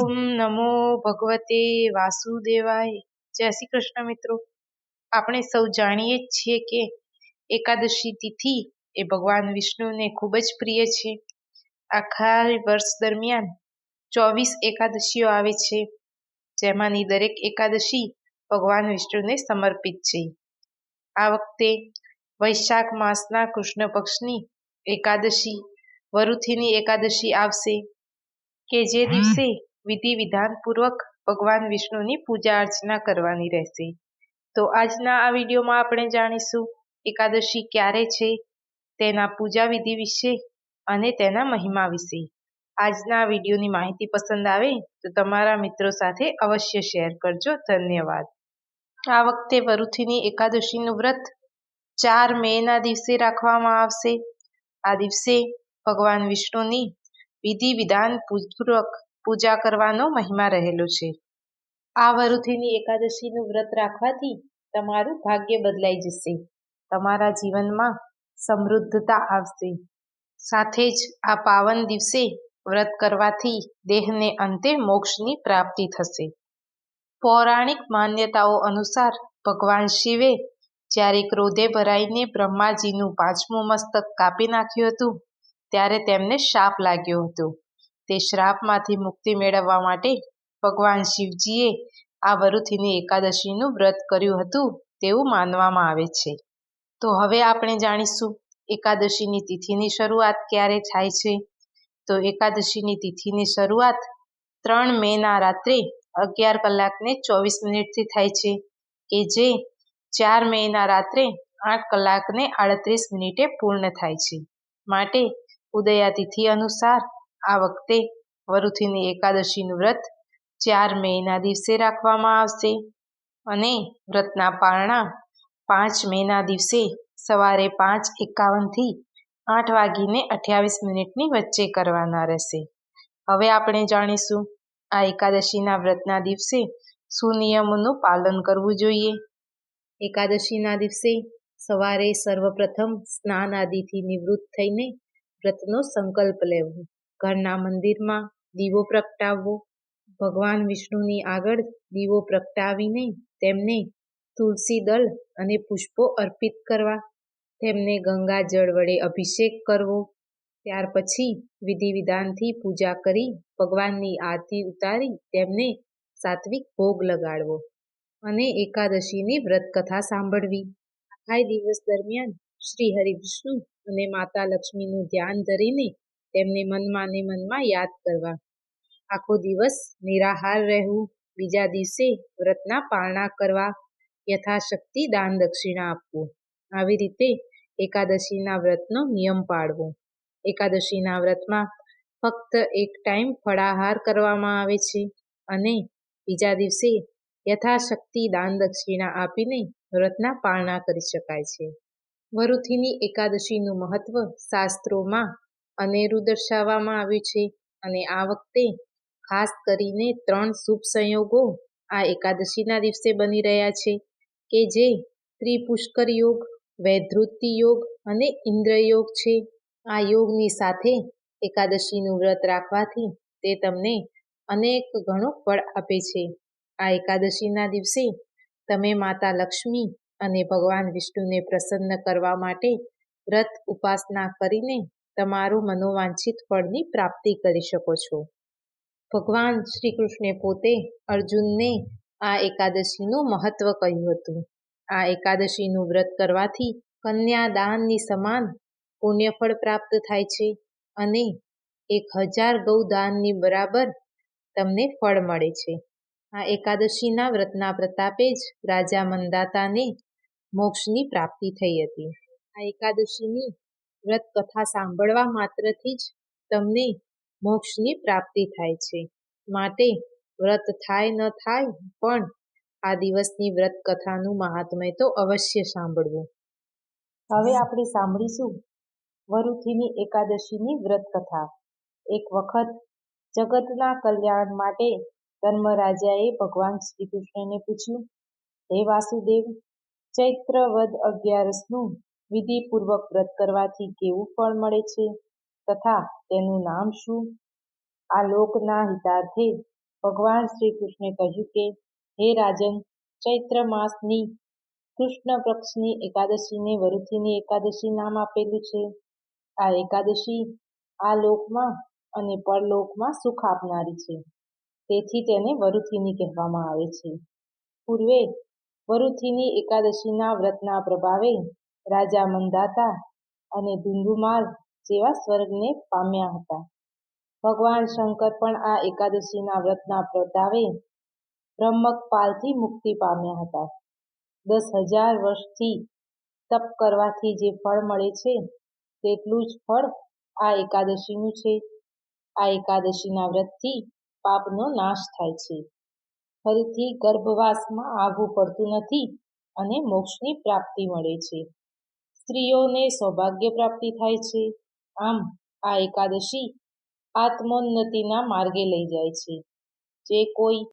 ઓમ નમો ભગવતે વાસુદેવાય. જય શ્રી કૃષ્ણ મિત્રો. આપણે સૌ જાણીએ જ છીએ કે એકાદશી તિથિ એ ભગવાન વિષ્ણુને ખૂબ જ પ્રિય છે. આખા વર્ષ દરમિયાન ચોવીસ એકાદશીઓ આવે છે. જેમાંની દરેક એકાદશી ભગવાન વિષ્ણુને સમર્પિત છે. આ વખતે વૈશાખ માસના કૃષ્ણ પક્ષની એકાદશી વરુથીની એકાદશી આવશે કે જે દિવસે વિધિ વિધાનપૂર્વક ભગવાન વિષ્ણુની પૂજા અર્ચના કરવાની રહેશે. તો આજના આ વિડીયોમાં આપણે જાણીશું, એકાદશી ક્યારે છે, તેના પૂજા વિધિ વિશે અને તેના મહિમા વિશે. આજના વિડીયોની માહિતી પસંદ આવે તો તમારા મિત્રો સાથે અવશ્ય શેર કરજો. ધન્યવાદ. આ વખતે વરુથીની એકાદશીનું વ્રત ચાર મેના દિવસે રાખવામાં આવશે. આ દિવસે ભગવાન વિષ્ણુની વિધિ વિધાન પૂર્વક પૂજા કરવાનો મહિમા રહેલો છે. આ વરુથીની એકાદશીનું વ્રત રાખવાથી તમારું ભાગ્ય બદલાઈ જશે. તમારા જીવનમાં સમૃદ્ધતા આવશે. સાથે જ આ પાવન દિવસે વ્રત કરવાથી દેહને અંતે મોક્ષની પ્રાપ્તિ થશે. પૌરાણિક માન્યતાઓ અનુસાર ભગવાન શિવે જ્યારે ક્રોધે ભરાઈને બ્રહ્માજીનું પાંચમું મસ્તક કાપી નાખ્યું હતું, ત્યારે તેમને શાપ લાગ્યો હતો. તે શ્રાપમાંથી મુક્તિ મેળવવા માટે ભગવાન શિવજીએ આ વરુથીની એકાદશીનું વ્રત કર્યું હતું તેવું માનવામાં આવે છે. તો હવે આપણે જાણીશું, એકાદશીની તિથિની શરૂઆત ક્યારે થાય છે? તો એકાદશીની તિથિની શરૂઆત ત્રણ મેના રાત્રે અગિયાર કલાકને ચોવીસ મિનિટથી થાય છે, કે જે ચાર મેના રાત્રે આઠ કલાકને આડત્રીસ મિનિટે પૂર્ણ થાય છે. માટે ઉદયા તિથિ અનુસાર આ વખતે વરુથીની એકાદશીનું વ્રત ચાર મેના દિવસે રાખવામાં આવશે અને વ્રતના પારણા પાંચ મેના દિવસે સવારે પાંચ એકાવનથી આઠ વાગીને અઠ્યાવીસ મિનિટની વચ્ચે કરવાના રહેશે. હવે આપણે જાણીશું, આ એકાદશીના વ્રતના દિવસે શું નિયમોનું પાલન કરવું જોઈએ? એકાદશીના દિવસે સવારે સર્વપ્રથમ સ્નાન આદિથી નિવૃત્ત થઈને વ્રતનો સંકલ્પ લેવો. ઘરના મંદિરમાં દીવો પ્રગટાવવો, ભગવાન વિષ્ણુની આગળ દીવો પ્રગટાવીને તેમને તુલસી દળ અને પુષ્પો અર્પિત કરવા, તેમને ગંગા જળ વડે અભિષેક કરવો, ત્યાર પછી વિધિ વિધાનથી પૂજા કરી ભગવાનની આરતી ઉતારી તેમને સાત્વિક ભોગ લગાડવો અને એકાદશીની વ્રત કથા સાંભળવી. આ દિવસ દરમિયાન શ્રી હરિવિષ્ણુ અને માતા લક્ષ્મીનું ધ્યાન ધરીને તેમને મનમાં ને મનમાં યાદ કરવા. આખો દિવસ નિરાહાર રહેવું, બીજા દિવસે વ્રતના પારણા કરવા, યથાશક્તિ દાન દક્ષિણા આપવું. આવી રીતે એકાદશીના વ્રતનો નિયમ પાળવો. એકાદશીના વ્રતમાં ફક્ત એક ટાઈમ ફળાહાર કરવામાં આવે છે અને બીજા દિવસે યથાશક્તિ દાન દક્ષિણા આપીને વ્રતના પારણા કરી શકાય છે. વરુથીની એકાદશીનું મહત્વ શાસ્ત્રોમાં અનેરું દર્શાવવામાં આવ્યું છે અને આ વખતે ખાસ કરીને ત્રણ શુભ સંયોગો આ એકાદશીના દિવસે બની રહ્યા છે, કે જે ત્રિપુષ્કર યોગ વૈધૃતિ યોગ અને ઇન્દ્ર યોગ છે. આ યોગની સાથે એકાદશીનું વ્રત રાખવાથી તે તમને અનેક ગણો ફળ આપે છે. આ એકાદશીના દિવસે તમે માતા લક્ષ્મી અને ભગવાન વિષ્ણુને પ્રસન્ન કરવા માટે વ્રત ઉપાસના કરીને તમારું મનોવાંછિત ફળની પ્રાપ્તિ કરી શકો છો. ભગવાન શ્રી કૃષ્ણે પોતે અર્જુનને આ એકાદશીનું મહત્વ કહ્યું હતું. આ એકાદશીનું વ્રત કરવાથી કન્યાદાનની સમાન પુણ્યફળ પ્રાપ્ત થાય છે અને એક હજાર ગૌદાનની બરાબર તમને ફળ મળે છે. આ એકાદશીના વ્રતના પ્રતાપે જ રાજા મંદાતાને મોક્ષની પ્રાપ્તિ થઈ હતી. આ એકાદશીની વ્રત કથા સાંભળવા માત્રથી જ તમને મોક્ષની પ્રાપ્તિ થાય છે. માટે વ્રત થાય ન થાય પણ આ દિવસની વ્રત કથાનું મહાત્મય તો અવશ્ય સાંભળવું. હવે આપણે સાંભળીશું વરુથીની એકાદશીની વ્રત કથા. એક વખત જગતના કલ્યાણ માટે ધર્મરાજાએ ભગવાન શ્રી કૃષ્ણને પૂછ્યું, હે વાસુદેવ, ચૈત્ર વદ અગિયારસનું વિધિપૂર્વક વ્રત કરવાથી કેવું ફળ મળે છે? તથા તેનું નામ શું? આ લોકના હિતાર્થે ભગવાન શ્રી કૃષ્ણે કહ્યું કે, હે રાજન, ચૈત્ર માસની કૃષ્ણ પક્ષની એકાદશીને વરુથીની એકાદશી નામ આપેલું છે. આ એકાદશી આ લોકમાં અને પરલોકમાં સુખ આપનારી છે. તેથી તેને વરુથીની કહેવામાં આવે છે. પૂર્વે વરુથીની એકાદશીના વ્રતના પ્રભાવે રાજા મંદાતા અને ધુંધુમાર જેવા સ્વર્ગને પામ્યા હતા. ભગવાન શંકર પણ આ એકાદશીના વ્રતના પ્રતાવે બ્રહ્મકપાલથી મુક્તિ પામ્યા હતા. દસ હજાર વર્ષથી તપ કરવાથી જે ફળ મળે છે, તેટલું જ ફળ આ એકાદશીનું છે. આ એકાદશીના વ્રતથી પાપનો નાશ થાય છે. ફરીથી ગર્ભવાસમાં આવવું પડતું નથી અને મોક્ષની પ્રાપ્તિ મળે છે. સ્ત્રીઓને સૌભાગ્ય પ્રાપ્તિ થાય છે. આમ આ એકાદશી આત્મોન્નતિના માર્ગે લઈ જાય છે. જે કોઈ